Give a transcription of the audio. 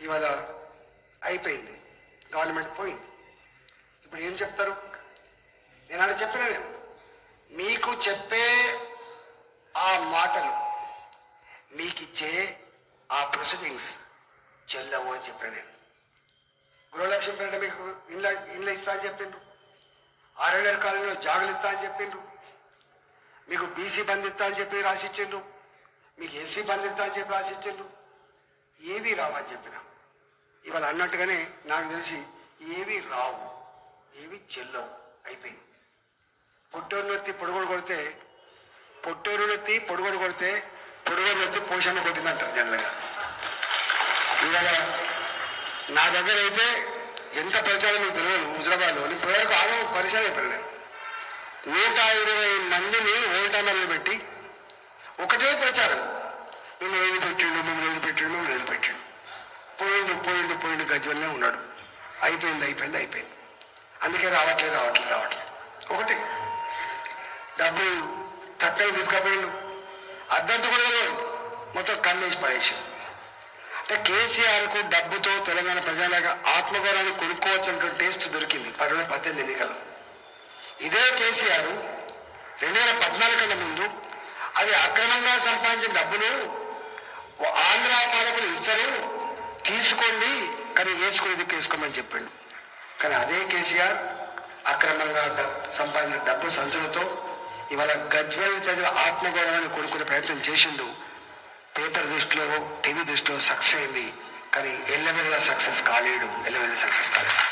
ఇవాళ అయిపోయింది. గవర్నమెంట్ పోయింది. ఇప్పుడు ఏం చెప్తారు? నేను అలా చెప్పిన నేను మీకు చెప్పే ఆ మాటలు మీకు ఇచ్చే ఆ ప్రొసీడింగ్స్ చెల్లవు అని చెప్పాను నేను. గృహలక్ష్మి పేరిట మీకు ఇండ్ల ఇండ్ల ఇస్తా అని చెప్పిండ్రు. ఆర్ఎన్ఆర్ కాలనీలో జాగులు ఇస్తా అని చెప్పిండ్రు. మీకు బీసీ బంద్ ఇస్తా అని చెప్పి రాసిచ్చిండ్రు. మీకు ఎస్సీ బంద్ ఇస్తా అని చెప్పి రాసిచ్చిండ్రు. ఏవి రావని చెప్పిన. ఇవాళ అన్నట్టుగానే నాకు తెలిసి ఏవి రావు ఏవి చెల్లవు అయిపోయింది. పొట్టూరు నొత్తి పొడుగోడు కొడితే పొట్టూరు నొత్తి పొడుగుడు కొడితే పొడుగోడు నొత్తి పోషణ కొట్టిందంటారు జనరల్గా. ఇవాళ నా దగ్గర అయితే ఎంత ప్రచారం మీకు తెలియదు హుజరాబాద్లో ఇప్పటివరకు ఆగం పరిచయం అయిపోయాను నేను నూట ఇరవై మందిని ఓల్టామర్లు పెట్టి ఒకటే ప్రచారం. మేము ఏది పెట్టిండు మేము ఏది మేము పోయిండు పోయిండు పోయిండు గజ్వల్లనే ఉన్నాడు. అయిపోయింది అయిపోయింది అయిపోయింది. అందుకే రావట్లేదు రావట్లేదు రావట్లేదు. ఒకటి డబ్బు చక్కగా తీసుకుపోయిండు. అద్దంతా కూడా లేదు. మొత్తం కన్నేసి పడేసి అంటే కేసీఆర్కు డబ్బుతో తెలంగాణ ప్రజలాగా ఆత్మగౌరవాన్ని కొనుక్కోవచ్చు టేస్ట్ దొరికింది పన్నెండు పద్దెనిమిది ఎన్నికల్లో. ఇదే కేసీఆర్ రెండు వేల పద్నాలుగు కన్నా ముందు అది అక్రమంగా సంపాదించిన డబ్బులు సరే తీసుకోండి కానీ వేసుకునేది వేసుకోమని చెప్పాడు. కానీ అదే కేసీఆర్ అక్రమంగా సంపాదించిన డబ్బు సంచులతో ఇవాళ గజ్వల్ ప్రజల ఆత్మగౌరవాన్ని కొనుక్కునే ప్రయత్నం చేసిండు. పేపర్ దృష్టిలో టీవీ దృష్టిలో సక్సెస్ అయింది. కానీ ఎల్లవెల్లా సక్సెస్ కాలేడు. ఎల్లవెల్ల సక్సెస్ కాలేడు